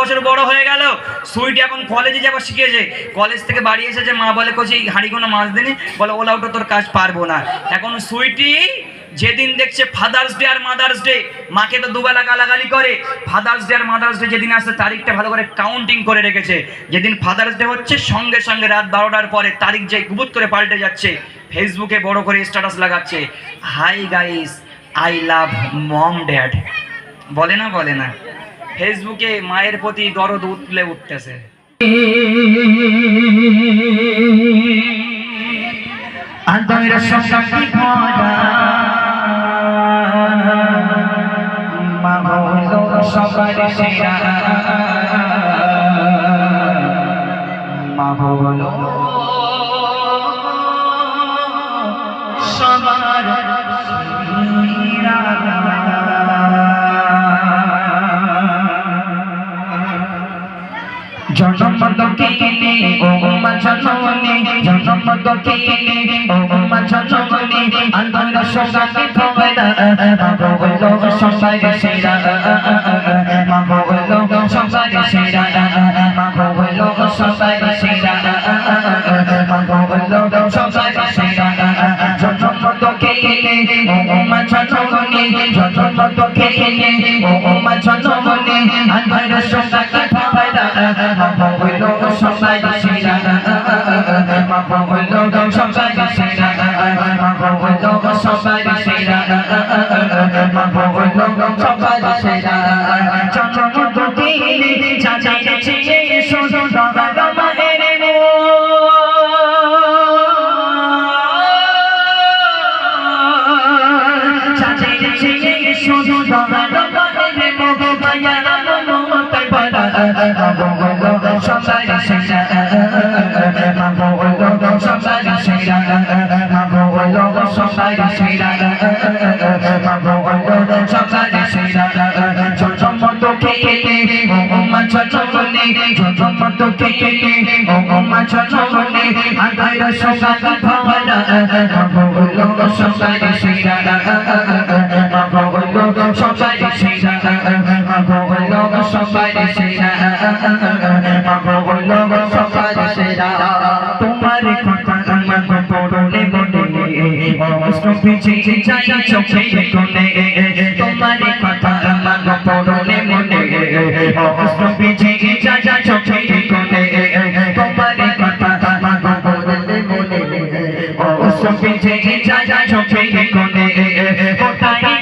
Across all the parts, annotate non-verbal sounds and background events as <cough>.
বছর বড় হয়ে গেল। সুইটি এখন কলেজে যাব শিখেছে কলেজ থেকে বাড়ি এসেছে, মা বলে, কোচি, হাঁড়ি কোনো মাছ দিনি বলে, ওলা, ওটা তোর কাজ, পারব না। এখন সুইটি যেদিন দেখছে ফাদার্স ডে আর মাদার্স ডে মাকে তো দুবেলা গালাগালি করে। ফাদার্স ডে আর মাদার্স ডে যেদিন আসছে তারিখটা ভালো করে কাউন্টিং করে রেখেছে। যেদিন ফাদার্স ডে হচ্ছে, সঙ্গে সঙ্গে রাত বারোটার পরে তারিখ যে গুবুত করে পাল্টে যাচ্ছে ফেসবুকে বড় করে স্ট্যাটাস লাগাচ্ছে। Hi guys I love mom dad বলে না বলে না। ফেসবুকে মায়ের প্রতি দরদ উঠলে উঠতেছে। সবার সেরা জন্ম দক্ষিণে ও মা জন্মনে জন্ম দক্ষিণে ও মা জন্মনে আন্দোলন সঙ্গে খবরা মা বলো সবাই সেরা মা বলো সবাই সেরা মা বলো সবাই সেরা মা বলো সবাই সেরা জন্ম দক্ষিণে ও মা জন্মনে জন্ম দক্ষিণে ও মা জন্মনে আন্দোলন সঙ্গে খবরা বলো সবাই সেরা মা বলো সবাই সেরা মা বলো সবাই সেরা মা বলো সবাই সেরা চঞ্চল দুটিলে চাচাই ছিয়ে শোনো বাবা মায়ের চাচাই ছিয়ে শোনো মা বলো সবাই সেরা মা বলো সবাই সেরা মা বলো সবাই সেরা ছোটম তো খেলে ও মা ছোটমনে ছোটম তো খেলে ও মা ছোটমনে আধার সবাই ভাবনা মা বলো সবাই সেরা মা বলো সবাই সেরা তোমার কথা আমার পড়লে মনে অস্ত্র যাই চোখে কোনে তোমার কথা আমার পড়লে মনে অস্ত্র যাই চোখে কোনে তোমার কথা আমার পড়লে মনে অস্ত্র যাই চোখে কোনে কোথায়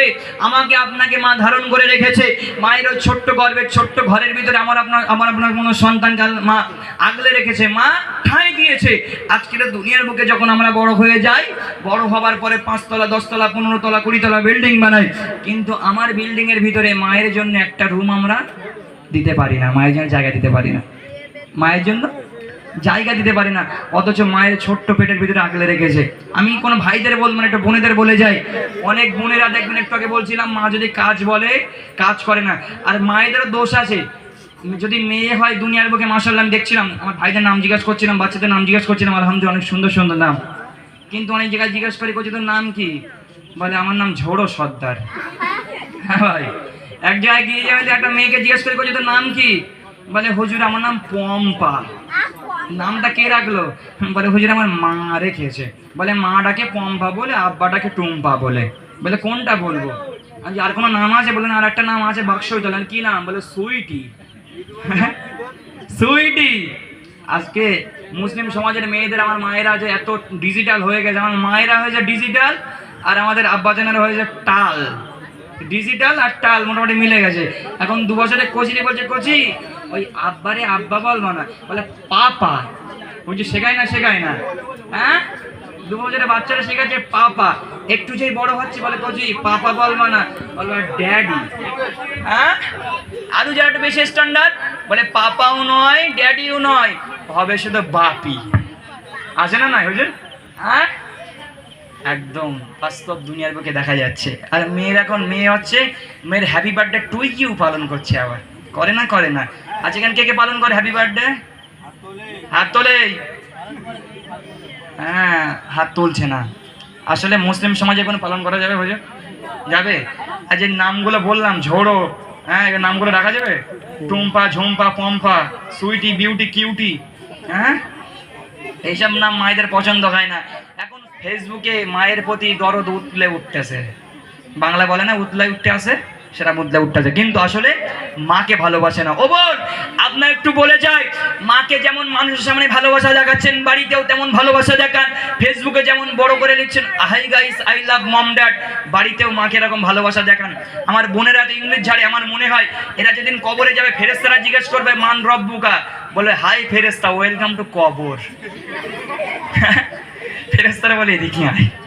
গর্বে আমাকে আপনাকে মা ধারণ করে রেখেছে। মায়ের ওই ছোট্ট গর্বের ছোট্ট ঘরের ভিতরে আমার আপনার আমার আপনার কোনো সন্তানকে আল- মা আগলে রেখেছে। মা ঠাঁই দিয়েছে। আজকের দুনিয়ার বুকে যখন আমরা বড় হয়ে যাই, বড় হবার পরে পাঁচতলা, দশতলা পনেরো তলা কুড়ি তলা বিল্ডিং বানাই। কিন্তু আমার বিল্ডিং এর ভিতরে মায়ের জন্য একটা রুম আমরা দিতে পারি না, মায়ের জন্য জায়গা দিতে পারি না। মায়ের জন্য জায়গা দিতে পারি না, অথচ মায়ের ছোট্ট পেটের ভিতরে আগলে রেখেছে। আমি কোনো ভাইদের বল মানে একটা বোনেদের বলে যাই। অনেক বোনেরা দেখবেন একটু আগে বলছিলাম, মা যদি কাজ বলে, কাজ করে না। আর মায়েদেরও দোষ আছে। যদি মেয়ে হয় দুনিয়ার বুকে মাসাল্লাহ আমি দেখছিলাম, আমার ভাইদের নাম জিজ্ঞাসা করছিলাম, বাচ্চাদের নাম জিজ্ঞাসা করছিলাম, আলহামদুলিল্লাহ, অনেক সুন্দর সুন্দর নাম। কিন্তু অনেক জায়গায় জিজ্ঞাসা করি করছি তোর নাম কি? বলে, আমার নাম ঝোড়ো সর্দার। হ্যাঁ ভাই। এক জায়গায় গিয়ে যাবে একটা মেয়েকে জিজ্ঞেস করে করছি তোর নাম কি? বলে, হুজুর, আমার নাম পম্পা। নামটা কে রাখল? বলে হুজুর আমার মা রেখেছে বলে মাটাকে পম্পা বলে, আব্বাটাকে টুম্পা বলে। বলে কোনটা বলব? আর কোনো নাম আছে? বলেন, আর একটা নাম আছে, বাক্স চলেন কি নাম? বলে সুইটি। সুইটি। আজকে মুসলিম সমাজের মেয়েদের, আমার মায়েরা যে এত ডিজিটাল হয়ে গেছে, আমার মায়েরা হয়েছে ডিজিটাল আর আমাদের আব্বা আব্বাজানেরা হয়েছে টাল। ডিজিটাল আর টাল মোটামুটি মিলে গেছে। এখন দু বছরে কোচি বলছে, কোচি ওই আব্বারে আব্বা বলব না বলে, পাপা। বলছি শেখায় না শেখায় না। হ্যাঁ? দু বছরে বাচ্চারা শেখাচ্ছে, পাপা। একটু যেই বড় হচ্ছে বলে কোচি, পাপা বলব না বলব ড্যাডি। হ্যাঁ? আরও যারা একটু বেশি স্ট্যান্ডার্ড বলে, পাপাও নয়, ড্যাডিও নয়। হবে শুধু বাপি। আছে না নয় হুজুর হ্যাঁ? একদম বাস্তব দুনিয়ার বুকে দেখা যাচ্ছে। আর মেয়ের এখন মেয়ে হচ্ছে, মেয়ের হ্যাপি বার্থডে টুইকিও পালন করছে আবার। করে না করে না। আজ এখানে কে কে পালন করে? হ্যাপি বার্থডে হাত তোলে। হ্যাঁ হাত তুলছে না। আসলে মুসলিম সমাজে কোনো পালন করা যাবে হুজুর যাবে? আর যে নামগুলো বললাম, ঝোড়ো হ্যাঁ এর নামগুলো রাখা যাবে? Tumpa, Jhumpa, Pampa, Sweety, Beauty, Cutie হ্যাঁ? এইসব নাম মায়েদের পছন্দ হয় না। এখন ফেসবুকে মায়ের প্রতি দরদ উঠলে উঠতেছে। বাংলা বলে না, উতলে উঠতে আসে সেটা মুদলে উঠতেছে। কিন্তু আসলে মাকে ভালোবাসে না। ও বোন আপনার একটু বলে যায় মাকে যেমন মানুষের সামনে ভালোবাসা দেখাচ্ছেন, বাড়িতেও তেমন ভালোবাসা দেখান। ফেসবুকে যেমন বড় করে লিখছেন hi guys I love mom dad বাড়িতেও মাকে এরকম ভালোবাসা দেখান। আমার বোনেরা তো ইংলিশ ঝাড়ে আমার মনে হয় এরা যেদিন কবরে যাবে ফেরেস্তারা জিজ্ঞেস করবে, মান রব্বুকা? বলে, হাই ফেরেস্তা ওয়েলকাম টু কবর। <laughs> ফেরেস্তারা বলে, এদিকে আয়।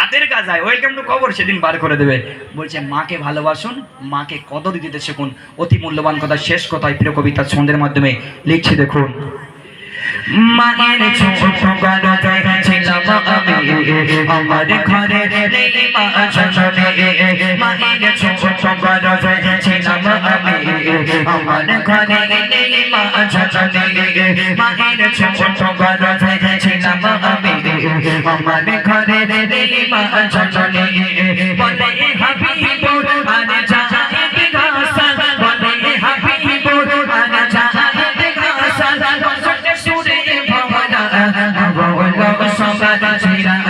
হাতের কাজ হয় ওয়েলকাম টু কবর সেদিন বার করে দেবে। বলছে, মাকে ভালোবাসুন, মাকে কদর দিতে শিখুন অতি মূল্যবান কথা, শেষ কথায় প্রিয় কবিতা ছন্দের মাধ্যমে লিখছি দেখুন। মায়ের ছোট ছোট আমার ঘরে নেই মা শাসনে মায়ের ছোট গলাতে ছিলাম আমি আমার ঘরে নেই মা শাসনে বলে হাবিবুর আনে জাহিদ গাসান বলে হাবিবুর আনে জাহিদ গাসান কসতে সুরে ভবনা ভবনা সবাদ ছিরা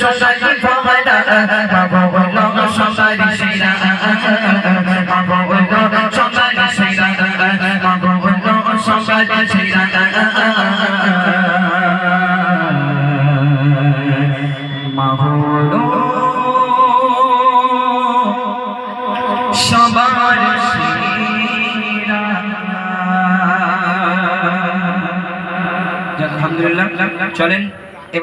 সবাদ ভবনা ভবনা সবাদ ছিরা ভবনা সবাদ ছিরা ভবনা সবাদ ছিরা মাহলো সবার সেরা। যাক, আলহামদুলিল্লাহ চলেন।